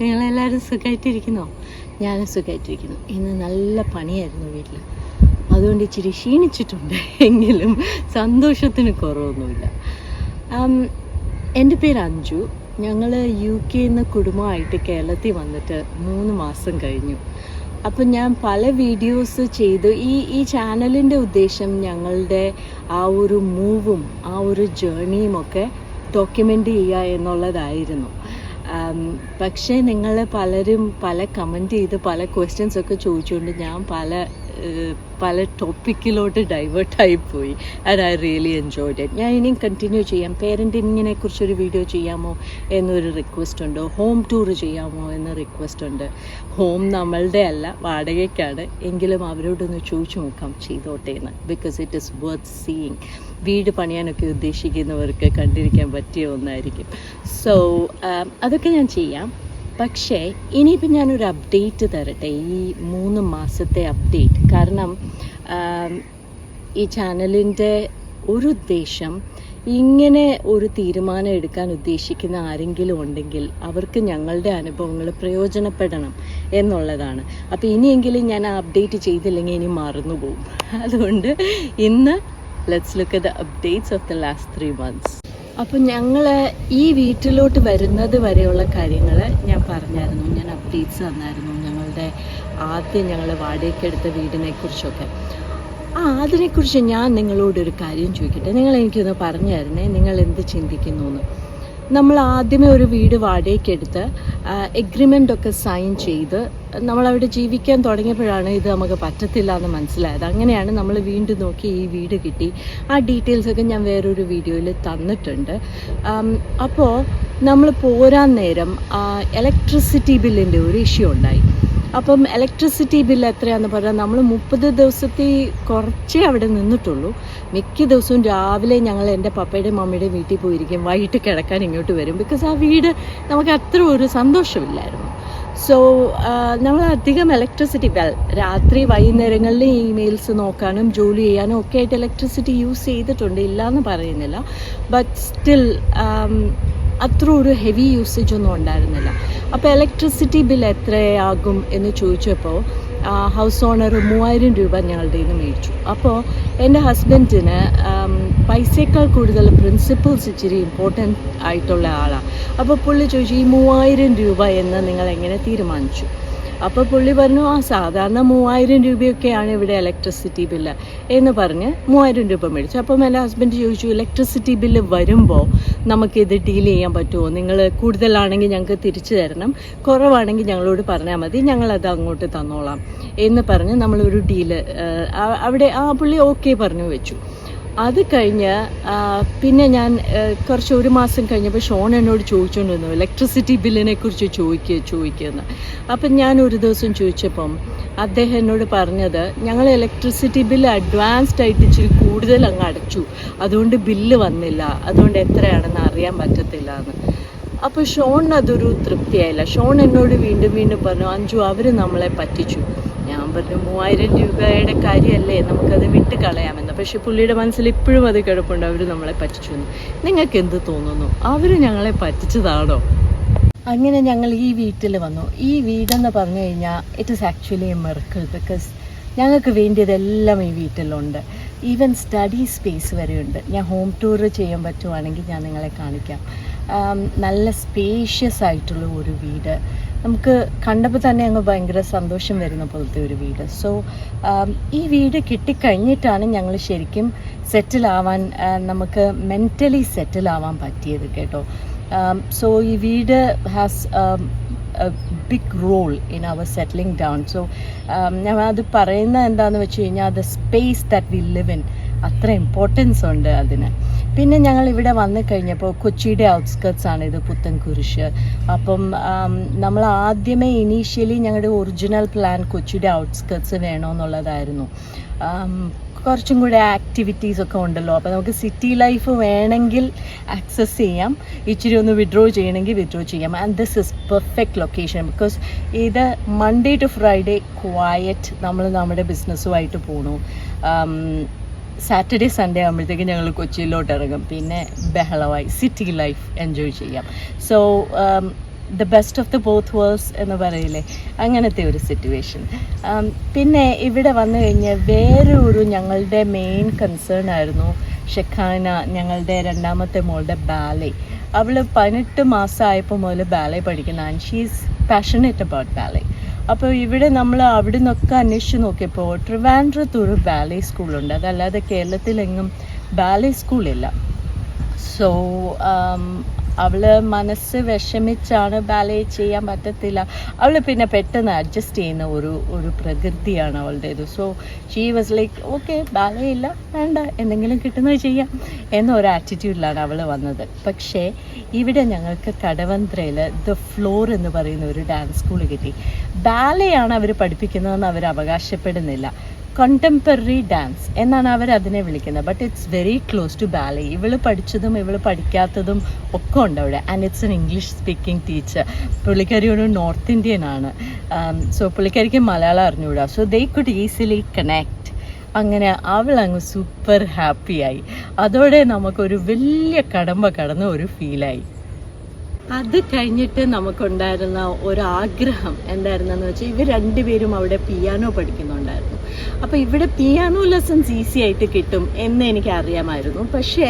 നിങ്ങളെല്ലാവരും സുഖമായിട്ടിരിക്കുന്നോ ഞാനും സുഖമായിട്ടിരിക്കുന്നു ഇന്ന് നല്ല പണിയായിരുന്നു വീട്ടിൽ അതുകൊണ്ട് ഇച്ചിരി ക്ഷീണിച്ചിട്ടുണ്ട്. എങ്കിലും സന്തോഷത്തിന് കുറവൊന്നുമില്ല. എന്റെ പേര് അഞ്ജു. ഞങ്ങൾ യു കെയിൽ നിന്ന് കുടുംബമായിട്ട് കേരളത്തിൽ വന്നിട്ട് മൂന്ന് മാസം കഴിഞ്ഞു. അപ്പം ഞാൻ പല വീഡിയോസ് ചെയ്തു. ഈ ഈ ചാനലിന്റെ ഉദ്ദേശം ഞങ്ങളുടെ ആ ഒരു മൂവും ആ ഒരു ജേണിയും ഒക്കെ ഡോക്യുമെന്റ് ചെയ്യുക എന്നുള്ളതായിരുന്നു. പക്ഷേ നിങ്ങൾ പലരും പല കമന്റ് ചെയ്ത് പല ക്വസ്റ്റ്യൻസ് ഒക്കെ ചോദിച്ചുകൊണ്ട് ഞാൻ പല പല ടോപ്പിക്കിലോട്ട് ഡൈവേർട്ടായി പോയി and I really enjoyed it ഞാൻ ഇനിയും കണ്ടിന്യൂ ചെയ്യാം. പേരന്റിങ്ങിനെ കുറിച്ചൊരു വീഡിയോ ചെയ്യാമോ എന്നൊരു റിക്വസ്റ്റ് ഉണ്ട്. ഹോം ടൂർ ചെയ്യാമോ എന്ന റിക്വസ്റ്റ് ഉണ്ട്. ഹോം നമ്മളുടെ അല്ല വാടകയ്ക്കാണ്. എങ്കിലും അവരോടൊന്ന് ചോദിച്ചു നോക്കാം ചെയ്തോട്ടെ എന്ന്. Because it is worth seeing വീട് പണിയാനൊക്കെ ഉദ്ദേശിക്കുന്നവർക്ക് കണ്ടിരിക്കാൻ പറ്റിയ ഒന്നായിരിക്കും. സോ അതൊക്കെ ഞാൻ ചെയ്യാം. പക്ഷേ ഇനിയിപ്പോൾ ഞാനൊരു അപ്ഡേറ്റ് തരട്ടെ? ഈ മൂന്ന് മാസത്തെ അപ്ഡേറ്റ് കാരണം ഈ ചാനലിന്റെ ഒരു ഉദ്ദേശം ഇങ്ങനെ ഒരു തീരുമാനം എടുക്കാൻ ഉദ്ദേശിക്കുന്ന ആരെങ്കിലും ഉണ്ടെങ്കിൽ അവർക്ക് ഞങ്ങളുടെ അനുഭവങ്ങൾ പ്രയോജനപ്പെടണം എന്നുള്ളതാണ്. അപ്പോൾ ഇനിയെങ്കിലും ഞാൻ ആ അപ്ഡേറ്റ് ചെയ്തില്ലെങ്കിൽ ഇനി മറന്നുപോകും. അതുകൊണ്ട് ഇന്ന് let's look the updates of the last three months അപ്പം ഞങ്ങൾ ഈ വീട്ടിലോട്ട് വരുന്നത് വരെയുള്ള കാര്യങ്ങൾ ഞാൻ പറഞ്ഞായിരുന്നു. ഞാൻ അപ്ഡേറ്റ്സ് തന്നായിരുന്നു ഞങ്ങളുടെ ആദ്യം ഞങ്ങൾ വാടകയ്ക്കെടുത്ത വീടിനെ കുറിച്ചൊക്കെ ആ അതിനെക്കുറിച്ച് ഞാൻ നിങ്ങളോടൊരു കാര്യം ചോദിക്കട്ടെ? നിങ്ങൾ എനിക്കൊന്ന് പറഞ്ഞു തരണേ നിങ്ങൾ എന്ത് ചിന്തിക്കുന്നു എന്ന് നമ്മൾ ആദ്യമേ ഒരു വീട് വാടകയ്ക്കെടുത്ത് എഗ്രിമെന്റ് ഒക്കെ സൈൻ ചെയ്ത് നമ്മൾ അവിടെ ജീവിക്കാൻ തുടങ്ങിയപ്പോഴാണ് ഇത് നമുക്ക് പറ്റത്തില്ല എന്ന് മനസ്സിലായത്. അങ്ങനെയാണ് നമ്മൾ വീണ്ടും നോക്കി ഈ വീട് കിട്ടി. ആ ഡീറ്റെയിൽസൊക്കെ ഞാൻ വേറൊരു വീഡിയോയിൽ തന്നിട്ടുണ്ട്. അപ്പോൾ നമ്മൾ പോരാൻ നേരം ഇലക്ട്രിസിറ്റി ബില്ലിന്റെ ഒരു ഇഷ്യൂ ഉണ്ടായി. അപ്പം ഇലക്ട്രിസിറ്റി ബില്ല് എത്രയാണെന്ന് പറഞ്ഞാൽ നമ്മൾ മുപ്പത് ദിവസത്തിൽ കുറച്ചേ അവിടെ നിന്നിട്ടുള്ളൂ. മിക്ക ദിവസവും രാവിലെ ഞങ്ങൾ എന്റെ പപ്പയുടെയും മമ്മിയുടെയും വീട്ടിൽ പോയിരിക്കും. വൈകിട്ട് കിടക്കാൻ ഇങ്ങോട്ട് വരും. ബിക്കോസ് ആ വീട് നമുക്ക് അത്ര ഒരു സന്തോഷമില്ലായിരുന്നു. സോ നമ്മൾ അധികം ഇലക്ട്രിസിറ്റി രാത്രി വൈകുന്നേരങ്ങളിൽ ഇമെയിൽസ് നോക്കാനും ജോലി ചെയ്യാനും ഒക്കെ ആയിട്ട് ഇലക്ട്രിസിറ്റി യൂസ് ചെയ്തിട്ടുണ്ട്. ഇല്ല എന്ന് പറയുന്നില്ല ബട്ട് സ്റ്റിൽ അത്ര ഒരു ഹെവി യൂസേജ് ഒന്നും ഉണ്ടായിരുന്നില്ല. അപ്പോൾ ഇലക്ട്രിസിറ്റി ബിൽ എത്രയാകും എന്ന് ചോദിച്ചപ്പോൾ ഹൗസ് ഓണർ മൂവായിരം രൂപ ഞങ്ങളുടെ നിന്ന് മേടിച്ചു. അപ്പോൾ എന്റെ ഹസ്ബൻഡിന് പൈസയേക്കാൾ കൂടുതൽ പ്രിൻസിപ്പിൾസ് ഇച്ചിരി ഇമ്പോർട്ടന്റ് ആയിട്ടുള്ള ആളാണ് അപ്പോൾ പുള്ളി ചോദിച്ചു ഈ മൂവായിരം രൂപ എന്ന് നിങ്ങൾ എങ്ങനെ തീരുമാനിച്ചു? അപ്പോൾ പുള്ളി പറഞ്ഞു ആ സാധാരണ മൂവായിരം രൂപയൊക്കെയാണ് ഇവിടെ ഇലക്ട്രിസിറ്റി ബില്ല് എന്ന് പറഞ്ഞ് മൂവായിരം രൂപ മേടിച്ചു. അപ്പം എന്റെ ഹസ്ബൻഡ് ചോദിച്ചു ഇലക്ട്രിസിറ്റി ബില്ല് വരുമ്പോൾ നമുക്ക് നമുക്കിത് ഡീൽ ചെയ്യാൻ പറ്റുമോ? നിങ്ങൾ കൂടുതലാണെങ്കിൽ ഞങ്ങൾക്ക് തിരിച്ചു തരണം. കുറവാണെങ്കിൽ ഞങ്ങളോട് പറഞ്ഞാൽ മതി. ഞങ്ങളത് അങ്ങോട്ട് തന്നോളാം. എന്ന് പറഞ്ഞ് നമ്മളൊരു ഡീൽ അവിടെ ആ പുള്ളി ഓക്കെ പറഞ്ഞു വെച്ചു. അത് കഴിഞ്ഞ് പിന്നെ ഞാൻ കുറച്ച് ഒരു മാസം കഴിഞ്ഞപ്പോൾ ഷോൺ എന്നോട് ചോദിച്ചുകൊണ്ടിരുന്നു ഇലക്ട്രിസിറ്റി ബില്ലിനെ കുറിച്ച് ചോദിക്കുക ചോദിക്കുന്നു. അപ്പം ഞാൻ ഒരു ദിവസം ചോദിച്ചപ്പം അദ്ദേഹം എന്നോട് പറഞ്ഞത് ഞങ്ങൾ ഇലക്ട്രിസിറ്റി ബില്ല് അഡ്വാൻസ്ഡ് ആയിട്ട് ഇച്ചിരി കൂടുതൽ അങ്ങ് അടച്ചു. അതുകൊണ്ട് ബില്ല് വന്നില്ല. അതുകൊണ്ട് എത്രയാണെന്ന് അറിയാൻ പറ്റത്തില്ല എന്ന് അപ്പോൾ ഷോണിന് അതൊരു തൃപ്തിയായില്ല. ഷോൺ എന്നോട് വീണ്ടും വീണ്ടും പറഞ്ഞു അഞ്ചു അവർ നമ്മളെ പറ്റിച്ചു. ഞാൻ പറഞ്ഞു മൂവായിരം രൂപയുടെ കാര്യമല്ലേ? നമുക്കത് വിട്ട് കളയാമെന്ന്. പക്ഷെ പുള്ളിയുടെ മനസ്സിൽ ഇപ്പോഴും അത് കിടപ്പുണ്ട്. അവർ നമ്മളെ പറ്റിച്ചു എന്ന്. നിങ്ങൾക്ക് എന്ത് തോന്നുന്നു? അവർ ഞങ്ങളെ പറ്റിച്ചതാണോ? അങ്ങനെ ഞങ്ങൾ ഈ വീട്ടിൽ വന്നു. ഈ വീടെന്ന് പറഞ്ഞു കഴിഞ്ഞാൽ it is actually a miracle because ഞങ്ങൾക്ക് വേണ്ടിയതെല്ലാം ഈ വീട്ടിലുണ്ട്. ഈവൻ സ്റ്റഡി സ്പേസ് വരെയുണ്ട്. ഞാൻ ഹോം ടൂർ ചെയ്യാൻ പറ്റുവാണെങ്കിൽ ഞാൻ നിങ്ങളെ കാണിക്കാം. നല്ല സ്പേഷ്യസ് ആയിട്ടുള്ള ഒരു വീട്. നമുക്ക് കണ്ടപ്പോൾ തന്നെ അങ്ങ് ഭയങ്കര സന്തോഷം വരുന്ന പോലത്തെ ഒരു വീട്. സോ ഈ വീട് കിട്ടിക്കഴിഞ്ഞിട്ടാണ് ഞങ്ങൾ ശരിക്കും സെറ്റിൽ ആവാൻ നമുക്ക് മെന്റലി സെറ്റിൽ ആവാൻ പറ്റിയത് കേട്ടോ. സോ ഈ വീട് has big role in our settling down so ഞാൻ അത് പറയുന്നത് എന്താണെന്ന് വെച്ച് കഴിഞ്ഞാൽ the space that we live in അത്ര ഇമ്പോർട്ടൻസ് ഉണ്ട് അതിന്. പിന്നെ ഞങ്ങൾ ഇവിടെ വന്നു കഴിഞ്ഞപ്പോൾ കൊച്ചിയുടെ ഔട്ട്സ്കേർട്സ് ആണ് ഇത് പുത്തൻകുരിശ്. അപ്പം നമ്മൾ ആദ്യമേ ഇനീഷ്യലി ഞങ്ങളുടെ ഒറിജിനൽ പ്ലാൻ കൊച്ചിയുടെ ഔട്ട്സ്കേർട്സ് വേണമെന്നുള്ളതായിരുന്നു കുറച്ചും കൂടി ആക്ടിവിറ്റീസ് ഒക്കെ ഉണ്ടല്ലോ. അപ്പോൾ നമുക്ക് സിറ്റി ലൈഫ് വേണമെങ്കിൽ ആക്സസ് ചെയ്യാം. ഇച്ചിരി ഒന്ന് വിഡ്രോ ചെയ്യണമെങ്കിൽ വിഡ്രോ ചെയ്യാം. And this is perfect location because ഇത് മൺഡേ ടു ഫ്രൈഡേ ക്വയറ്റ് നമ്മൾ നമ്മുടെ ബിസിനസ്സുമായിട്ട് പോണു. സാറ്റർഡേ സൺഡേ ആകുമ്പോഴത്തേക്കും ഞങ്ങൾ കൊച്ചിയിലോട്ട് ഇറങ്ങും. പിന്നെ ബഹളമായി സിറ്റി ലൈഫ് എൻജോയ് ചെയ്യാം. So the best of the both worlds എന്ന് പറയില്ലേ? അങ്ങനത്തെ ഒരു സിറ്റുവേഷൻ പിന്നെ ഇവിടെ വന്നു കഴിഞ്ഞാൽ വേറെ ഒരു ഞങ്ങളുടെ മെയിൻ കൺസേൺ ആയിരുന്നു ഷെഖാന ഞങ്ങളുടെ രണ്ടാമത്തെ മോളുടെ ബാലെ അവൾ പതിനെട്ട് മാസമായപ്പോൾ മുതൽ ബാലെ പഠിക്കുന്ന and she's passionate about ballet അപ്പോൾ ഇവിടെ നമ്മൾ അവിടെ നിന്നൊക്കെ അന്വേഷിച്ച് നോക്കിയപ്പോൾ ട്രിവാൻഡ്രത്ത് ഒരു ബാലേ സ്കൂളുണ്ട്. അതല്ലാതെ കേരളത്തിലെങ്ങും ബാലേ സ്കൂളില്ല. സോ അവൾ മനസ്സ് വിഷമിച്ചാണ് ബാലേ ചെയ്യാൻ പറ്റത്തില്ല. അവൾ പിന്നെ പെട്ടെന്ന് അഡ്ജസ്റ്റ് ചെയ്യുന്ന ഒരു ഒരു പ്രകൃതിയാണ് അവളുടേത്. So she was like okay ballet ഇല്ല വേണ്ട എന്തെങ്കിലും കിട്ടുന്നത് ചെയ്യാം. എന്നൊരു ആറ്റിറ്റ്യൂഡിലാണ് അവൾ വന്നത്. പക്ഷേ ഇവിടെ ഞങ്ങൾക്ക് കടവന്ത്രയിൽ ദ ഫ്ലോർ എന്ന് പറയുന്ന ഒരു ഡാൻസ് സ്കൂൾ കിട്ടി. ബാലയാണ് അവർ പഠിപ്പിക്കുന്നതെന്ന് അവർ അവകാശപ്പെടുന്നില്ല. കണ്ടംപററി ഡാൻസ് എന്നാണ് അവർ അതിനെ വിളിക്കുന്നത്. But it's very close to ballet ഇവൾ പഠിച്ചതും ഇവൾ പഠിക്കാത്തതും ഒക്കെ ഉണ്ട് അവിടെ. And it's an English speaking teacher പുള്ളിക്കാരി ഒരു നോർത്ത് ഇന്ത്യൻ ആണ്. സോ പുള്ളിക്കാരിക്ക് മലയാളം അറിഞ്ഞുകൂടാ so they could easily connect അങ്ങനെ അവൾ അങ്ങ് സൂപ്പർ ഹാപ്പിയായി അതോടെ നമുക്കൊരു വലിയ കടമ്പ കടന്ന ഒരു ഫീലായി അത് കഴിഞ്ഞിട്ട് നമുക്കുണ്ടായിരുന്ന ഒരാഗ്രഹം എന്തായിരുന്നെന്ന് വെച്ചാൽ ഇവർ രണ്ടുപേരും അവിടെ പിയാനോ പഠിക്കുന്നുണ്ടായിരുന്നു. അപ്പോൾ ഇവിടെ പിയാനോ ലെസൺസ് ഈസി ആയിട്ട് കിട്ടും എന്ന് എനിക്ക് അറിയാമായിരുന്നു പക്ഷേ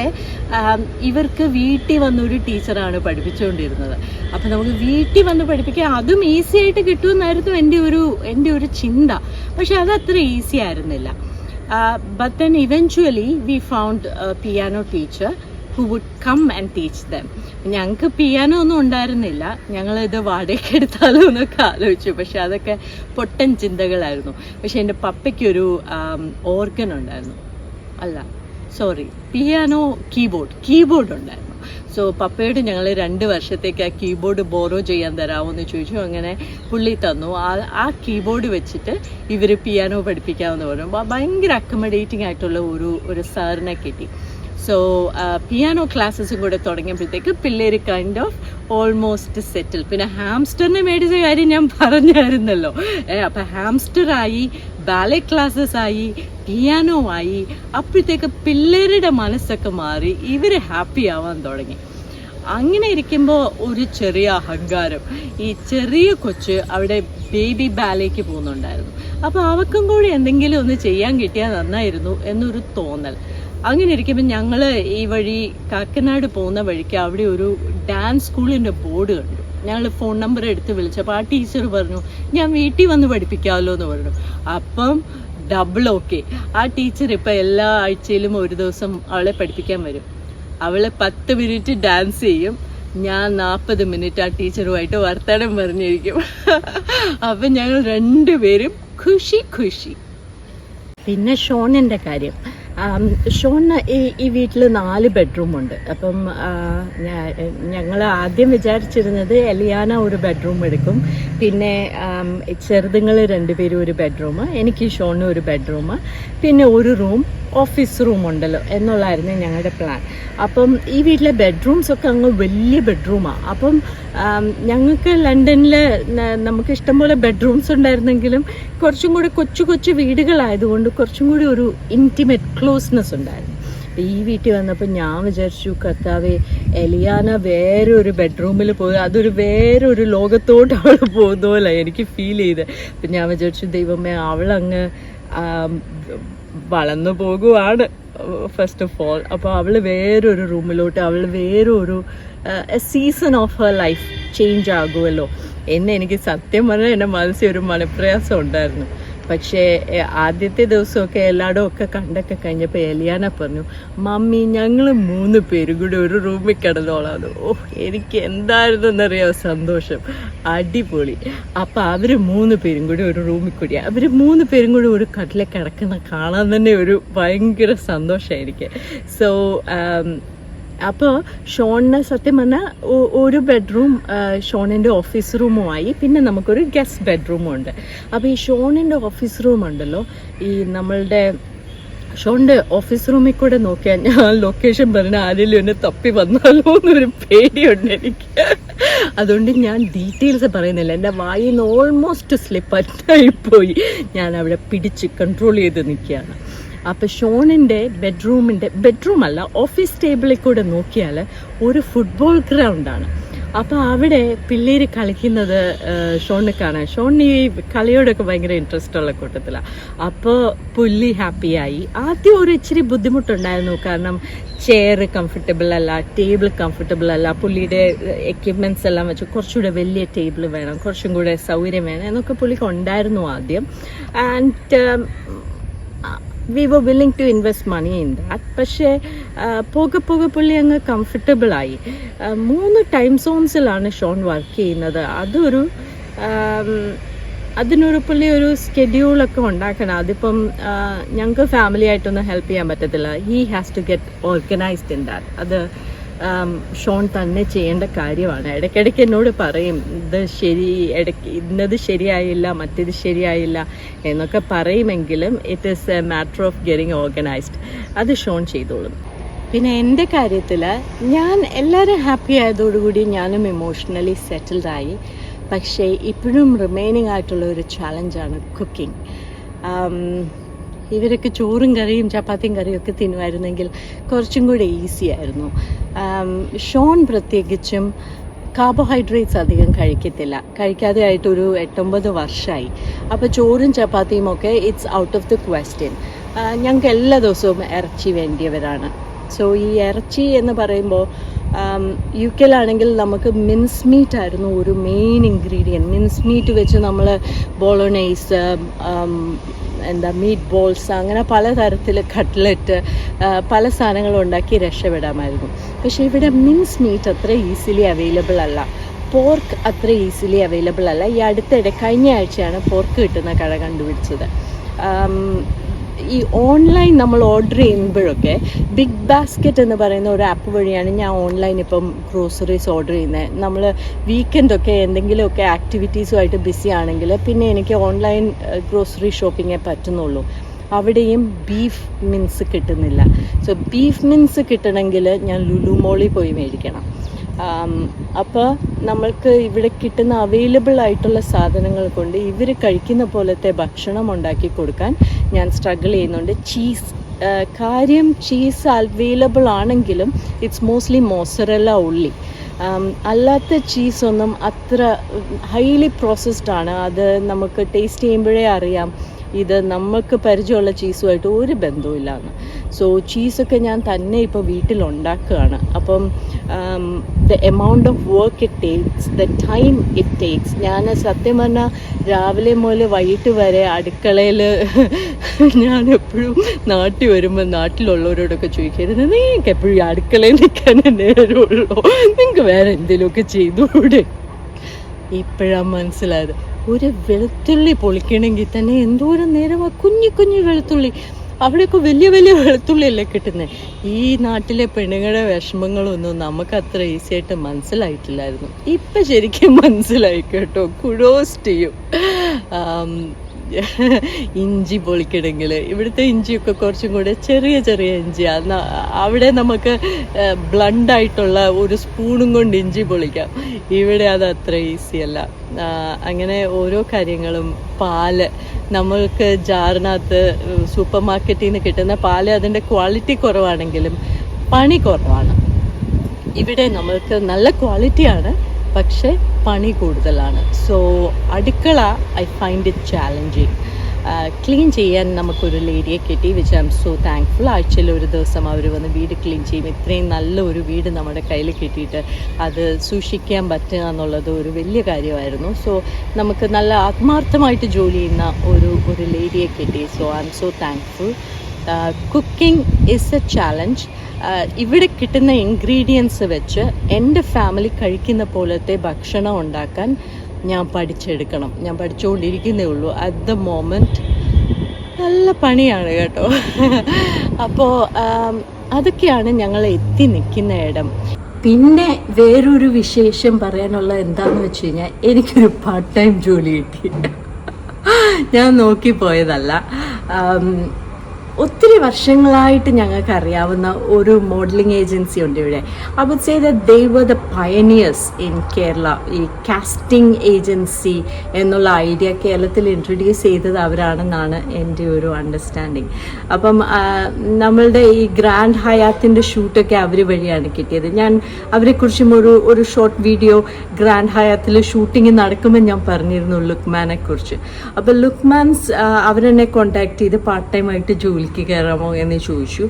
ഇവർക്ക് വീട്ടിൽ വന്നൊരു ടീച്ചറാണ് പഠിപ്പിച്ചുകൊണ്ടിരുന്നത് അപ്പോൾ നമുക്ക് വീട്ടിൽ വന്ന് പഠിപ്പിക്കാൻ അതും ഈസി ആയിട്ട് കിട്ടുമെന്നായിരുന്നു എന്റെ ഒരു എന്റെ ഒരു ചിന്ത. പക്ഷേ അത് അത്ര ഈസി ആയിരുന്നില്ല. But then eventually we found piano teacher who would come and teach them ഞങ്ങൾക്ക് പിയാനോ ഒന്നും ഉണ്ടായിരുന്നില്ല. ഞങ്ങൾ ഇത് വാടകയ്ക്ക് എടുത്താലോ എന്നൊക്കെ ആലോചിച്ചു. പക്ഷെ അതൊക്കെ പൊട്ടൻ ചിന്തകളായിരുന്നു. പക്ഷെ എന്റെ പപ്പയ്ക്കൊരു ഓർഗൻ ഉണ്ടായിരുന്നു. അല്ല സോറി പിയാനോ കീബോർഡ് കീബോർഡ് ഉണ്ടായിരുന്നു. സോ പപ്പയോട് ഞങ്ങൾ രണ്ട് വർഷത്തേക്ക് ആ കീബോർഡ് ബോറോ ചെയ്യാൻ തരാമോ എന്ന് ചോദിച്ചു. അങ്ങനെ പുള്ളി തന്നു. ആ ആ കീബോർഡ് വെച്ചിട്ട് ഇവർ പിയാനോ പഠിപ്പിക്കാമെന്ന് പറഞ്ഞു. ഭയങ്കര അക്കമഡേറ്റിംഗ് ആയിട്ടുള്ള ഒരു ഒരു സാറിനെ കിട്ടി. സോ പിയാനോ ക്ലാസ്സസും കൂടെ തുടങ്ങിയപ്പോഴത്തേക്ക് പിള്ളേർ കൈൻഡ് ഓഫ് ഓൾമോസ്റ്റ് സെറ്റിൽ പിന്നെ ഹാംസ്റ്ററിനെ മേടിച്ച കാര്യം ഞാൻ പറഞ്ഞായിരുന്നല്ലോ. ഏ, ഹാംസ്റ്ററായി ബാലെ ക്ലാസ്സസ് ആയി പിയാനോ ആയി അപ്പോഴത്തേക്ക് പിള്ളേരുടെ മനസ്സൊക്കെ മാറി ഇവർ ഹാപ്പി ആവാൻ തുടങ്ങി. അങ്ങനെ ഇരിക്കുമ്പോൾ ഒരു ചെറിയ അഹങ്കാരം. ഈ ചെറിയ കൊച്ച് അവിടെ ബേബി ബാലേക്ക് പോകുന്നുണ്ടായിരുന്നു. അപ്പോൾ അവക്കും കൂടി എന്തെങ്കിലും ഒന്ന് ചെയ്യാൻ കിട്ടിയാൽ നന്നായിരുന്നു എന്നൊരു തോന്നൽ. അങ്ങനെ ഇരിക്കുമ്പോൾ ഞങ്ങൾ ഈ വഴി കാക്കനാട് പോകുന്ന വഴിക്ക് അവിടെ ഒരു ഡാൻസ് സ്കൂളിന്റെ ബോർഡ് കണ്ടു. ഞങ്ങൾ ഫോൺ നമ്പർ എടുത്ത് വിളിച്ചപ്പോൾ ആ ടീച്ചർ പറഞ്ഞു ഞാൻ വീട്ടിൽ വന്ന് പഠിപ്പിക്കാമല്ലോ എന്ന് പറഞ്ഞു. അപ്പം ഡബിൾ ഓക്കെ ആ ടീച്ചർ ഇപ്പം എല്ലാ ആഴ്ചയിലും ഒരു ദിവസം അവളെ പഠിപ്പിക്കാൻ വരും. അവൾ പത്ത് മിനിറ്റ് ഡാൻസ് ചെയ്യും. ഞാൻ നാൽപ്പത് മിനിറ്റ് ആ ടീച്ചറുമായിട്ട് വർത്തമാനം പറഞ്ഞിരിക്കും. അപ്പം ഞങ്ങൾ രണ്ടുപേരും ഖുഷി ഖുഷി. പിന്നെ ഷോണിന്റെ കാര്യം. ഷോണിന് ഈ ഈ വീട്ടിൽ നാല് ബെഡ്റൂമുണ്ട് അപ്പം ഞങ്ങൾ ആദ്യം വിചാരിച്ചിരുന്നത് എലിയാന ഒരു ബെഡ്റൂം എടുക്കും. പിന്നെ ചെറുതുങ്ങൾ രണ്ടുപേരും ഒരു ബെഡ്റൂം എനിക്ക് ഷോണിന് ഒരു ബെഡ്റൂം പിന്നെ ഒരു റൂം ഓഫീസ് റൂം ഉണ്ടല്ലോ എന്നുള്ളതായിരുന്നു ഞങ്ങളുടെ പ്ലാൻ അപ്പം ഈ വീട്ടിലെ ബെഡ്റൂംസ് ഒക്കെ അങ്ങ് വലിയ ബെഡ്റൂമാണ് അപ്പം ഞങ്ങൾക്ക് ലണ്ടനിൽ നമുക്ക് ഇഷ്ടംപോലെ ബെഡ്റൂംസ് ഉണ്ടായിരുന്നെങ്കിലും കുറച്ചും കൂടി കൊച്ചു കൊച്ചു വീടുകളായതുകൊണ്ട് കുറച്ചും കൂടി ഒരു ഇന്റിമേറ്റ് ക്ലോസ്നെസ് ഉണ്ടായിരുന്നു. ഈ വീട്ടിൽ വന്നപ്പോൾ ഞാൻ വിചാരിച്ചു കർത്താവെ എലിയാന വേറെ ഒരു ബെഡ്റൂമിൽ പോയി അതൊരു വേറെ ഒരു ലോകത്തോട്ട് അവൾ പോകുന്ന പോലെ എനിക്ക് ഫീൽ ചെയ്ത്. അപ്പം ഞാൻ വിചാരിച്ചു ദൈവമേ അവളങ്ങ് വളർന്നു പോകുവാണ് ഫസ്റ്റ് ഓഫ് ഓൾ അപ്പോൾ അവൾ വേറൊരു റൂമിലോട്ട് അവൾ വേറൊരു season of her life change ആകുമല്ലോ എന്നെ എനിക്ക് സത്യം പറഞ്ഞാൽ എന്റെ മനസ്സിൽ ഒരു മനപ്രയാസം ഉണ്ടായിരുന്നു. പക്ഷേ ആദ്യത്തെ ദിവസമൊക്കെ എല്ലായിടും ഒക്കെ കണ്ടൊക്കെ കഴിഞ്ഞപ്പോൾ എലിയാന പറഞ്ഞു മമ്മി ഞങ്ങൾ മൂന്ന് പേരും കൂടി ഒരു റൂമിൽ കിടന്നോളാം ഓ എനിക്ക് എന്തായിരുന്നു എന്നറിയാം സന്തോഷം. അടിപൊളി. അപ്പം അവർ മൂന്ന് പേരും കൂടി ഒരു റൂമിൽ കൂടി അവർ മൂന്ന് പേരും കൂടി ഒരു കട്ടിലെ കിടക്കുന്ന കാണാൻ തന്നെ ഒരു ഭയങ്കര സന്തോഷമായിരിക്കും സോ അപ്പോൾ ഷോണിന് സത്യം പറഞ്ഞാൽ ഒരു ബെഡ്റൂം ഷോണിന്റെ ഓഫീസ് റൂമുമായി പിന്നെ നമുക്കൊരു ഗസ്റ്റ് ബെഡ്റൂമും ഉണ്ട്. അപ്പോൾ ഈ ഷോണിന്റെ ഓഫീസ് റൂം ഉണ്ടല്ലോ ഈ നമ്മളുടെ ഷോണിന്റെ ഓഫീസ് റൂമിൽ കൂടെ നോക്കിയാൽ ഞാൻ ലൊക്കേഷൻ പറഞ്ഞ ആരെങ്കിലും എന്നെ തപ്പി വന്നാലോ എന്നൊരു പേടിയുണ്ട് എനിക്ക്. അതുകൊണ്ട് ഞാൻ ഡീറ്റെയിൽസ് പറയുന്നില്ല. എന്റെ വായിൽ നിന്ന് ഓൾമോസ്റ്റ് സ്ലിപ്പ് പോയി. ഞാൻ അവിടെ പിടിച്ച് കൺട്രോൾ ചെയ്ത് നിൽക്കുകയാണ്. അപ്പോൾ ഷോണിന്റെ ബെഡ്റൂമിന്റെ ബെഡ്റൂം അല്ല ഓഫീസ് ടേബിളിൽ കൂടെ നോക്കിയാൽ ഒരു ഫുട്ബോൾ ഗ്രൗണ്ടാണ് അപ്പോൾ അവിടെ പിള്ളേര് കളിക്കുന്നത് ഷോണിനെ കാണാൻ. ഷോണിന് ഈ കളിയോടൊക്കെ ഭയങ്കര ഇൻട്രസ്റ്റ് ഉള്ള കൂട്ടത്തിലാണ് അപ്പോൾ പുല്ലി ഹാപ്പിയായി ആദ്യം ഒരു ഇച്ചിരി ബുദ്ധിമുട്ടുണ്ടായിരുന്നു. കാരണം ചെയർ കംഫർട്ടബിൾ അല്ല ടേബിൾ കംഫർട്ടബിൾ അല്ല പുള്ളിയുടെ എക്യുപ്മെന്റ്സ് എല്ലാം വെച്ച് കുറച്ചുകൂടെ വലിയ ടേബിൾ വേണം കുറച്ചും കൂടെ സൗകര്യം വേണം എന്നൊക്കെ പുള്ളിക്ക് ഉണ്ടായിരുന്നു ആദ്യം. And we were willing to invest money in that പക്ഷേ പോകെ പോകെ പുള്ളി അങ്ങ് കംഫർട്ടബിളായി മൂന്ന് ടൈം സോൺസിലാണ് ഷോൺ വർക്ക് ചെയ്യുന്നത്. അതൊരു അതിനൊരു പുള്ളി ഒരു സ്കെഡ്യൂളൊക്കെ ഉണ്ടാക്കണം. അതിപ്പം ഞങ്ങൾക്ക് ഫാമിലി ആയിട്ടൊന്നും ഹെൽപ്പ് ചെയ്യാൻ പറ്റത്തില്ല. He has to get organised in that അത് ഷോൺ തന്നെ ചെയ്യേണ്ട കാര്യമാണ്. ഇടയ്ക്കിടയ്ക്ക് എന്നോട് പറയും ഇത് ശരി ഇടയ്ക്ക് ഇന്നത് ശരിയായില്ല മറ്റേത് ശരിയായില്ല എന്നൊക്കെ പറയുമെങ്കിലും it is a matter of getting organised അത് ഷോൺ ചെയ്തോളും. പിന്നെ എന്റെ കാര്യത്തിൽ ഞാൻ എല്ലാവരും ഹാപ്പി ആയതോടുകൂടി ഞാനും ഇമോഷണലി സെറ്റിൽഡ് ആയി. പക്ഷേ ഇപ്പോഴും റിമൈനിങ് ആയിട്ടുള്ള ഒരു ചാലഞ്ചാണ് കുക്കിംഗ് ഇവരൊക്കെ ചോറും കറിയും ചപ്പാത്തിയും കറിയും ഒക്കെ തിന്നുമായിരുന്നെങ്കിൽ കുറച്ചും കൂടെ ഈസി ആയിരുന്നു. ഷോൺ പ്രത്യേകിച്ചും കാർബോഹൈഡ്രേറ്റ്സ് അധികം കഴിക്കത്തില്ല. കഴിക്കാതെ ആയിട്ട് ഒരു എട്ടൊമ്പത് വർഷമായി അപ്പോൾ ചോറും ചപ്പാത്തിയും ഒക്കെ it's out of the question ഞങ്ങൾക്ക് എല്ലാ ദിവസവും ഇറച്ചി വേണ്ടിയവരാണ്. സോ ഈ ഇറച്ചി എന്ന് പറയുമ്പോൾ യു കെയിലാണെങ്കിൽ നമുക്ക് മിൻസ് മീറ്റ് ആയിരുന്നു ഒരു മെയിൻ ഇൻഗ്രീഡിയന്റ് മിൻസ് മീറ്റ് വെച്ച് നമ്മൾ ബോളോനൈസ് എന്താ മീറ്റ് ബോൾസ് അങ്ങനെ പലതരത്തിൽ കട്ട്ലറ്റ് പല സാധനങ്ങളും ഉണ്ടാക്കി രക്ഷപ്പെടാമായിരുന്നു. പക്ഷേ ഇവിടെ മിൻസ് മീറ്റ് അത്ര ഈസിലി അവൈലബിൾ അല്ല. പോർക്ക് അത്ര ഈസിലി അവൈലബിൾ അല്ല. ഈ അടുത്തിടെ കഴിഞ്ഞ ആഴ്ചയാണ് പോർക്ക് കിട്ടുന്ന കട കണ്ടുപിടിച്ചത്. ഈ ഓൺലൈൻ നമ്മൾ ഓർഡർ ചെയ്യുമ്പോഴൊക്കെ ബിഗ് ബാസ്ക്കറ്റ് എന്ന് പറയുന്ന ഒരു ആപ്പ് വഴിയാണ് ഞാൻ ഓൺലൈൻ ഇപ്പം ഗ്രോസറീസ് ഓർഡർ ചെയ്യുന്നത് നമ്മൾ വീക്കെൻഡൊക്കെ എന്തെങ്കിലുമൊക്കെ ആക്ടിവിറ്റീസുമായിട്ട് ബിസി ആണെങ്കിൽ പിന്നെ എനിക്ക് ഓൺലൈൻ ഗ്രോസറി ഷോപ്പിങ്ങേ പറ്റുന്നുള്ളൂ. അവിടെയും ബീഫ് മിൻസ് കിട്ടുന്നില്ല. സോ ബീഫ് മിൻസ് കിട്ടണമെങ്കിൽ ഞാൻ ലുലു മോളിൽ പോയി മേടിക്കണം. അപ്പോൾ നമ്മൾക്ക് ഇവിടെ കിട്ടുന്ന അവൈലബിൾ ആയിട്ടുള്ള സാധനങ്ങൾ കൊണ്ട് ഇവർ കഴിക്കുന്ന പോലത്തെ ഭക്ഷണം ഉണ്ടാക്കി കൊടുക്കാൻ ഞാൻ സ്ട്രഗിൾ ചെയ്യുന്നുണ്ട്. ചീസ് കാര്യം ചീസ് അവൈലബിൾ ആണെങ്കിലും ഇറ്റ്സ് മോസ്റ്റ്ലി മോസറല്ല ഉള്ളി അല്ലാത്ത ചീസൊന്നും അത്ര ഹൈലി പ്രോസസ്ഡ് ആണ്. അത് നമുക്ക് ടേസ്റ്റ് ചെയ്യുമ്പോഴേ അറിയാം. ഇത് നമുക്ക് പരിചയമുള്ള ചീസുമായിട്ട് ഒരു ബന്ധവുമില്ലാന്ന്. സോ ചീസൊക്കെ ഞാൻ തന്നെ ഇപ്പോൾ വീട്ടിലുണ്ടാക്കുകയാണ്. അപ്പം the amount of work it takes the time it takes ഞാൻ സത്യം പറഞ്ഞാൽ രാവിലെ മുതൽ വൈകിട്ട് വരെ അടുക്കളയിൽ ഞാൻ എപ്പോഴും നാട്ടിൽ വരുമ്പോൾ നാട്ടിലുള്ളവരോടൊക്കെ ചോദിക്കരുത്. നിങ്ങൾക്ക് എപ്പോഴും അടുക്കളയിൽ നിൽക്കാൻ നേരമുള്ളൂ നിങ്ങൾക്ക് വേറെ എന്തെങ്കിലുമൊക്കെ ചെയ്തുകൂടെ? ഇപ്പോഴാണ് മനസ്സിലായത്. ഒരു വെളുത്തുള്ളി പൊളിക്കണമെങ്കിൽ തന്നെ എന്തോരം നേരം കുഞ്ഞു കുഞ്ഞു വെളുത്തുള്ളി. അവിടെയൊക്കെ വലിയ വലിയ വെളുത്തുള്ളിയല്ലേ കിട്ടുന്നത് ഈ നാട്ടിലെ പെണ്ണുങ്ങളുടെ വിഷമങ്ങളൊന്നും നമുക്ക് അത്ര ഈസി ആയിട്ട് മനസ്സിലായിട്ടില്ലായിരുന്നു. ഇപ്പം ശരിക്കും മനസ്സിലായി കേട്ടോ. കുഡോസ് ചെയ്യും ഇഞ്ചി പൊളിക്കണമെങ്കിൽ. ഇവിടുത്തെ ഇഞ്ചിയൊക്കെ കുറച്ചും കൂടെ ചെറിയ ചെറിയ ഇഞ്ചിയാണ് അവിടെ നമുക്ക് ബ്ലണ്ടായിട്ടുള്ള ഒരു സ്പൂണും കൊണ്ട് ഇഞ്ചി പൊളിക്കാം. ഇവിടെ അത് അത്ര ഈസി അല്ല. അങ്ങനെ ഓരോ കാര്യങ്ങളും പാൽ നമ്മൾക്ക് ജാറിനകത്ത് സൂപ്പർ മാർക്കറ്റിൽ നിന്ന് കിട്ടുന്ന പാൽ അതിന്റെ ക്വാളിറ്റി കുറവാണെങ്കിലും പണി കുറവാണ്. ഇവിടെ നമ്മൾക്ക് നല്ല ക്വാളിറ്റിയാണ് പക്ഷേ പണി കൂടുതലാണ്. സോ അടുക്കള I find it challenging clean ചെയ്യാൻ നമുക്കൊരു ലേഡിയെ കിട്ടി which I am so thankful ആഴ്ചയിൽ ഒരു ദിവസം അവർ വന്ന് വീട് ക്ലീൻ ചെയ്യും. ഇത്രയും നല്ല ഒരു വീട് നമ്മുടെ കയ്യിൽ കിട്ടിയിട്ട് അത് സൂക്ഷിക്കാൻ പറ്റുക എന്നുള്ളത് ഒരു വലിയ കാര്യമായിരുന്നു. സോ നമുക്ക് നല്ല ആത്മാർത്ഥമായിട്ട് ജോലി ചെയ്യുന്ന ഒരു ഒരു ലേഡിയെ കിട്ടി. So I am so thankful cooking is a challenge ഇവിടെ കിട്ടുന്ന ഇൻഗ്രീഡിയൻസ് വെച്ച് എന്റെ ഫാമിലി കഴിക്കുന്ന പോലത്തെ ഭക്ഷണം ഉണ്ടാക്കാൻ ഞാൻ പഠിച്ചെടുക്കണം. ഞാൻ പഠിച്ചുകൊണ്ടിരിക്കുന്നേ ഉള്ളൂ. അറ്റ് ദ മോമെന്റ് നല്ല പണിയാണ് കേട്ടോ. അപ്പോൾ അതൊക്കെയാണ് ഞങ്ങൾ എത്തി നിൽക്കുന്ന ഇടം. പിന്നെ വേറൊരു വിശേഷം പറയാനുള്ള എന്താണെന്ന് വെച്ച് കഴിഞ്ഞാൽ എനിക്കൊരു പാർട്ട് ടൈം ജോലി കിട്ടി. ഞാൻ നോക്കി പോയതല്ല ആം, ഒത്തിരി വർഷങ്ങളായിട്ട് ഞങ്ങൾക്ക് അറിയാവുന്ന ഒരു മോഡലിംഗ് ഏജൻസി ഉണ്ട് ഇവിടെ. I would say the they were the pioneers in Kerala ഈ കാസ്റ്റിംഗ് ഏജൻസി എന്നുള്ള ഐഡിയ കേരളത്തിൽ ഇൻട്രൊഡ്യൂസ് ചെയ്തത് അവരാണെന്നാണ് എന്റെ ഒരു അണ്ടർസ്റ്റാൻഡിങ് അപ്പം നമ്മളുടെ ഈ ഗ്രാൻഡ് ഹയാത്തിന്റെ ഷൂട്ടൊക്കെ അവർ വഴിയാണ് കിട്ടിയത്. ഞാൻ അവരെക്കുറിച്ചും ഒരു ഒരു ഷോർട്ട് വീഡിയോ ഗ്രാൻഡ് ഹയാത്തിൽ ഷൂട്ടിംഗ് നടക്കുമ്പോൾ ഞാൻ പറഞ്ഞിരുന്നു ലുക്മാനെ കുറിച്ച് അപ്പോൾ ലുക്മാൻസ് അവരെന്നെ കോണ്ടാക്ട് ചെയ്ത് പാർട്ട് ടൈം ആയിട്ട് ജോലിക്ക് കയറാമോ എന്ന് ചോദിച്ചു.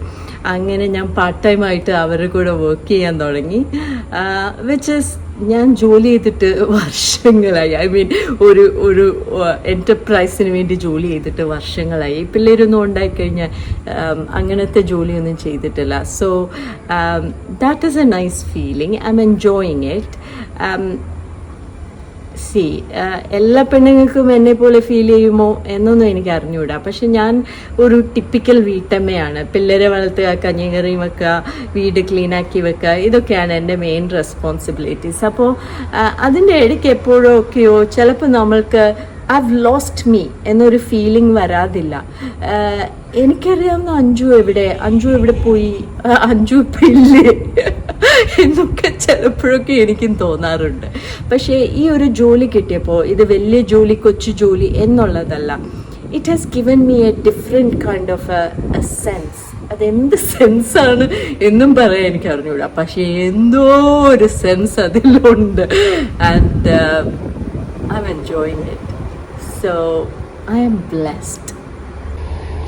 അങ്ങനെ ഞാൻ പാർട്ട് ടൈം ആയിട്ട് അവരുടെ കൂടെ വർക്ക് ചെയ്യാൻ തുടങ്ങി. വിച്ച് ഇസ് ഞാൻ ജോലി ചെയ്തിട്ട് വർഷങ്ങളായി. ഐ മീൻ ഒരു ഒരു എന്റർപ്രൈസിന് വേണ്ടി ജോലി ചെയ്തിട്ട് വർഷങ്ങളായി. പിള്ളേരൊന്നും ഉണ്ടായിക്കഴിഞ്ഞാൽ അങ്ങനത്തെ ജോലിയൊന്നും ചെയ്തിട്ടില്ല. So that is a nice feeling I am enjoying it C എല്ലാ പെണ്ണുങ്ങൾക്കും എന്നെ പോലെ ഫീൽ ചെയ്യുമോ എന്നൊന്നും എനിക്ക് അറിഞ്ഞുകൂടാ പക്ഷെ ഞാൻ ഒരു ടിപ്പിക്കൽ വീട്ടമ്മയാണ്. പിള്ളേരെ വളർത്തുക കഞ്ഞിക്കറിയും വെക്കുക വീട് ക്ലീനാക്കി വെക്കുക ഇതൊക്കെയാണ് എന്റെ മെയിൻ റെസ്പോൺസിബിലിറ്റീസ് അപ്പോൾ അതിന്റെ ഇടയ്ക്ക് എപ്പോഴോ ഒക്കെയോ ചിലപ്പോൾ നമ്മൾക്ക് ഐവ് ലോസ്റ്റ് മീ എന്നൊരു ഫീലിംഗ് വരാതില്ല. എനിക്കറിയാവുന്ന അഞ്ജു എവിടെ? അഞ്ജു എവിടെ പോയി? അഞ്ജു ഇപ്പം ഇല്ലേ എന്നൊക്കെ ചിലപ്പോഴൊക്കെ എനിക്കും തോന്നാറുണ്ട്. പക്ഷേ ഈ ഒരു ജോലി കിട്ടിയപ്പോൾ ഇത് വലിയ ജോലി കൊച്ചു ജോലി എന്നുള്ളതല്ല. It has given me a different kind of a sense അതെന്ത് സെൻസാണ് എന്നും പറയാൻ എനിക്ക് അറിഞ്ഞുകൂടാ പക്ഷേ എന്തോ ഒരു സെൻസ് അതിലുണ്ട്. And I enjoying it so I am blessed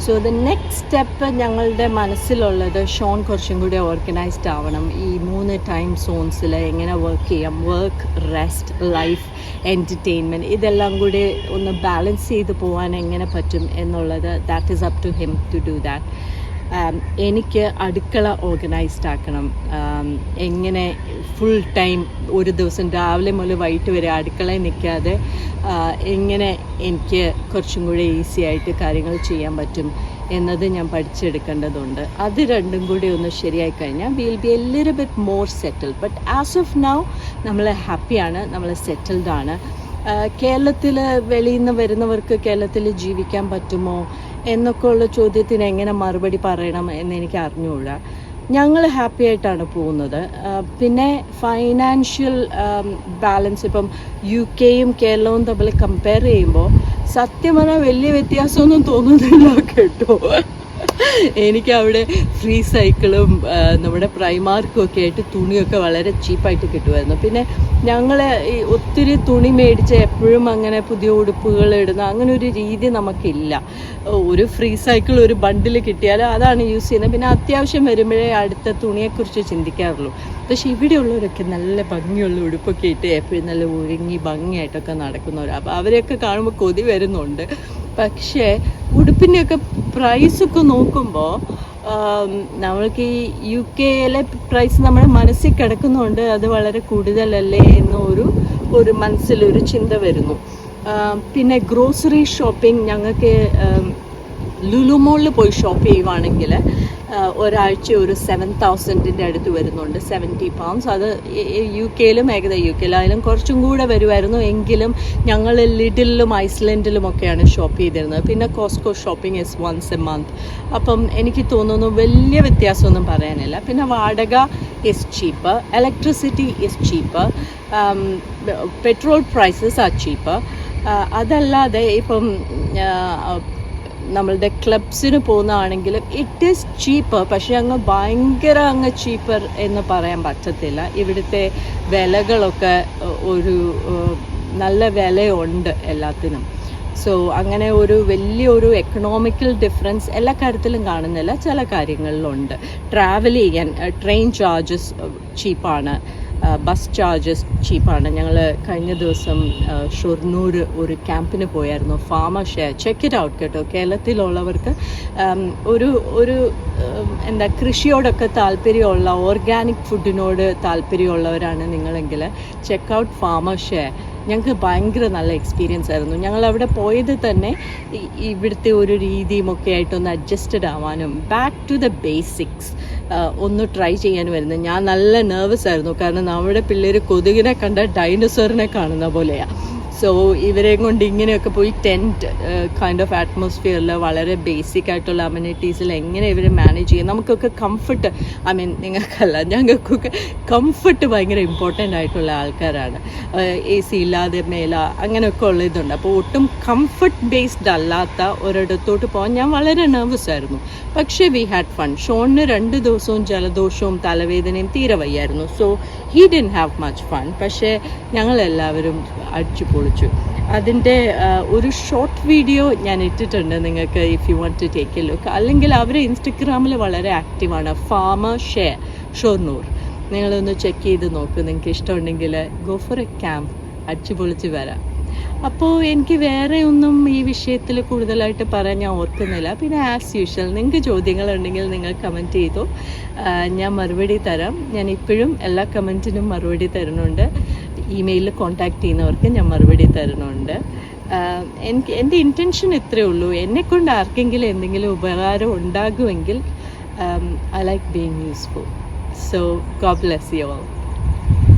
so the next step ഞങ്ങളുടെ മനസ്സിലുള്ളത് ഷോൺ കുറച്ചും കൂടി ഓർഗനൈസ്ഡ് ആവണം. ഈ മൂന്ന് ടൈം സോൺസിൽ എങ്ങനെ വർക്ക് ചെയ്യാം? വർക്ക് റെസ്റ്റ് ലൈഫ് എന്റർടൈൻമെന്റ് ഇതെല്ലാം കൂടി ഒന്ന് ബാലൻസ് ചെയ്ത് പോകാൻ എങ്ങനെ പറ്റും എന്നുള്ളത് that is up to him to do that എനിക്ക് അടുക്കള ഓർഗനൈസ്ഡ് ആക്കണം. എങ്ങനെ ഫുൾ ടൈം ഒരു ദിവസം രാവിലെ മുതൽ വൈകിട്ട് വരെ അടുക്കളയിൽ നിൽക്കാതെ എങ്ങനെ എനിക്ക് കുറച്ചും കൂടി ഈസി ആയിട്ട് കാര്യങ്ങൾ ചെയ്യാൻ പറ്റും എന്നത് ഞാൻ പഠിച്ചെടുക്കേണ്ടതുണ്ട്. അത് രണ്ടും കൂടി ഒന്ന് ശരിയായി കഴിഞ്ഞാൽ will be a bit more settle but as of now നമ്മൾ ഹാപ്പിയാണ് നമ്മൾ സെറ്റിൽഡ് ആണ്. കേരളത്തിൽ വെളിയിൽ നിന്ന് വരുന്നവർക്ക് കേരളത്തിൽ ജീവിക്കാൻ പറ്റുമോ? എന്നൊക്കെ ഉള്ള ചോദ്യത്തിന് എങ്ങനെ മറുപടി പറയണം എന്ന് എനിക്ക് അറിഞ്ഞുകൂടാ ഞങ്ങൾ ഹാപ്പി ആയിട്ടാണ് പോകുന്നത്. പിന്നെ ഫൈനാൻഷ്യൽ ബാലൻസ് ഇപ്പം യു കെയും കേരളവും തമ്മിൽ കമ്പയർ ചെയ്യുമ്പോൾ സത്യം പറഞ്ഞാൽ വലിയ വ്യത്യാസമൊന്നും തോന്നുന്നില്ല കേട്ടോ. എനിക്ക് അവിടെ ഫ്രീ സൈക്കിളും നമ്മുടെ പ്രൈമാർക്കും ഒക്കെ ആയിട്ട് തുണിയൊക്കെ വളരെ ചീപ്പായിട്ട് കിട്ടുമായിരുന്നു. പിന്നെ ഞങ്ങൾ ഈ ഒത്തിരി തുണി മേടിച്ച് എപ്പോഴും അങ്ങനെ പുതിയ ഉടുപ്പുകൾ ഇടുന്ന അങ്ങനെ ഒരു രീതി നമുക്കില്ല. ഒരു ഫ്രീ സൈക്കിൾ ഒരു ബണ്ടിൽ കിട്ടിയാൽ അതാണ് യൂസ് ചെയ്യുന്നത്. പിന്നെ അത്യാവശ്യം വരുമ്പോഴേ അടുത്ത തുണിയെക്കുറിച്ച് ചിന്തിക്കാറുള്ളൂ. പക്ഷേ ഇവിടെയുള്ളവരൊക്കെ നല്ല ഭംഗിയുള്ള ഉടുപ്പൊക്കെ ഇട്ട് എപ്പോഴും നല്ല ഒരുങ്ങി ഭംഗിയായിട്ടൊക്കെ നടക്കുന്നവർ അപ്പോൾ അവരെയൊക്കെ കാണുമ്പോൾ കൊതി വരുന്നുണ്ട്. പക്ഷേ ഉടുപ്പിന്റെയൊക്കെ പ്രൈസൊക്കെ നോക്കുമ്പോൾ നമ്മൾക്ക് ഈ യു കെയിലെ പ്രൈസ് നമ്മുടെ മനസ്സിൽ കിടക്കുന്നുണ്ട് അത് വളരെ കൂടുതലല്ലേ എന്നൊരു ഒരു മനസ്സിലൊരു ചിന്ത വരുന്നു. പിന്നെ ഗ്രോസറി ഷോപ്പിംഗ് ഞങ്ങൾക്ക് ലുലു മോളിൽ പോയി ഷോപ്പ് ചെയ്യുവാണെങ്കിൽ ഒരാഴ്ച ഒരു സെവൻ തൗസൻഡിന്റെ അടുത്ത് വരുന്നുണ്ട് സെവന്റി പൗണ്ട്സ് അത് യു കെയിലും ഏകദേശം യു കെയിലായാലും കുറച്ചും കൂടെ വരുമായിരുന്നു എങ്കിലും ഞങ്ങൾ ലിഡിലും ഐസ്ലൻഡിലും ഒക്കെയാണ് ഷോപ്പ് ചെയ്തിരുന്നത്. പിന്നെ Costco shopping is once a month അപ്പം എനിക്ക് തോന്നുന്നു വലിയ വ്യത്യാസമൊന്നും പറയാനില്ല. പിന്നെ വാടക is cheap electricity is cheap petrol prices ah cheap അതല്ലാതെ ഇപ്പം നമ്മളുടെ ക്ലബ്സിന് പോകുന്നതാണെങ്കിലും ഇറ്റ് ഈസ് ചീപ്പർ പക്ഷെ അങ്ങ് ഭയങ്കര അങ്ങ് ചീപ്പർ എന്ന് പറയാൻ പറ്റത്തില്ല. ഇവിടുത്തെ വിലകളൊക്കെ ഒരു നല്ല വിലയുണ്ട് എല്ലാത്തിനും. സോ അങ്ങനെ ഒരു വലിയൊരു എക്കണോമിക്കൽ ഡിഫറൻസ് എല്ലാ കാര്യത്തിലും കാണുന്നില്ല. ചില കാര്യങ്ങളിലുണ്ട്. ട്രാവൽ ചെയ്യാൻ ട്രെയിൻ ചാർജസ് ചീപ്പാണ് ബസ് ചാർജസ് ചീപ്പാണ് ഞങ്ങൾ കഴിഞ്ഞ ദിവസം ഷൊർണൂർ ഒരു ക്യാമ്പിന് പോയായിരുന്നു. Farma share check it out കേട്ടോ. കേരളത്തിലുള്ളവർക്ക് ഒരു ഒരു എന്താ കൃഷിയോടൊക്കെ താല്പര്യമുള്ള ഓർഗാനിക് ഫുഡിനോട് താല്പര്യമുള്ളവരാണ് നിങ്ങളെങ്കിൽ ചെക്ക് ഔട്ട് ഫാമ ഷെയർ ഞങ്ങൾക്ക് ഭയങ്കര നല്ല എക്സ്പീരിയൻസ് ആയിരുന്നു. ഞങ്ങൾ അവിടെ പോയത് തന്നെ ഇവിടുത്തെ ഒരു രീതിയും ഒക്കെ ആയിട്ടൊന്ന് അഡ്ജസ്റ്റഡ് ആവാനും ബാക്ക് ടു ദ ബേസിക്സ് ഒന്ന് ട്രൈ ചെയ്യാനും വരുന്നത് ഞാൻ നല്ല നെർവസ് ആയിരുന്നു. കാരണം നമ്മുടെ പിള്ളേർ കൊതുകിനെ കണ്ട ഡൈനോസറിനെ കാണുന്ന പോലെയാണ് സോ ഇവരെയും കൊണ്ട് ഇങ്ങനെയൊക്കെ പോയി ടെന്റ് കൈൻഡ് ഓഫ് അറ്റ്മോസ്ഫിയറിൽ വളരെ ബേസിക് ആയിട്ടുള്ള അമ്യൂണിറ്റീസിൽ എങ്ങനെ ഇവർ മാനേജ് ചെയ്യും? നമുക്കൊക്കെ കംഫർട്ട് ഐ മീൻ നിങ്ങൾക്കല്ല ഞങ്ങൾക്കൊക്കെ കംഫർട്ട് ഭയങ്കര ഇമ്പോർട്ടന്റ് ആയിട്ടുള്ള ആൾക്കാരാണ്. എ സി ഇല്ലാതെ മേല അങ്ങനെയൊക്കെ ഉള്ള ഇതുണ്ട്. അപ്പോൾ ഒട്ടും കംഫർട്ട് ബേസ്ഡ് അല്ലാത്ത ഒരിടത്തോട്ട് പോകാൻ ഞാൻ വളരെ നെർവസ് ആയിരുന്നു. പക്ഷേ വി ഹാഡ് ഫൺ ഷോണിന് രണ്ട് ദിവസവും ജലദോഷവും തലവേദനയും തീരെ വയ്യായിരുന്നു. So he didn't have much fun പക്ഷേ ഞങ്ങളെല്ലാവരും അടിച്ചു പൊളിച്ചു അതിന്റെ ഒരു ഷോർട്ട് വീഡിയോ ഞാൻ ഇട്ടിട്ടുണ്ട് നിങ്ങൾക്ക് if you want to take a look അല്ലെങ്കിൽ അവർ ഇൻസ്റ്റഗ്രാമിൽ വളരെ ആക്റ്റീവാണ് ഫാമ ഷെയർ ഷൊർണൂർ. നിങ്ങളൊന്ന് ചെക്ക് ചെയ്ത് നോക്കൂ. നിങ്ങൾക്ക് ഇഷ്ടമുണ്ടെങ്കിൽ ഗോ ഫോർ എ ക്യാമ്പ് അടിച്ചു പൊളിച്ച് വരാം. അപ്പോൾ എനിക്ക് വേറെ ഒന്നും ഈ വിഷയത്തിൽ കൂടുതലായിട്ട് പറയാൻ ഞാൻ ഓർക്കുന്നില്ല. പിന്നെ ആസ് യൂഷ്വൽ നിങ്ങൾക്ക് ചോദ്യങ്ങളുണ്ടെങ്കിൽ നിങ്ങൾ കമന്റ് ചെയ്തു. ഞാൻ മറുപടി തരാം. ഞാൻ ഇപ്പോഴും എല്ലാ കമന്റിനും മറുപടി തരുന്നുണ്ട്. ഇമെയിലിൽ കോൺടാക്റ്റ് ചെയ്യുന്നവർക്ക് ഞാൻ മറുപടി തരുന്നുണ്ട്. എനിക്ക് എന്റെ ഇന്റൻഷൻ ഇത്രയേ ഉള്ളൂ. എന്നെക്കൊണ്ട് ആർക്കെങ്കിലും എന്തെങ്കിലും ഉപകാരം ഉണ്ടാകുമെങ്കിൽ I like being useful so God bless you all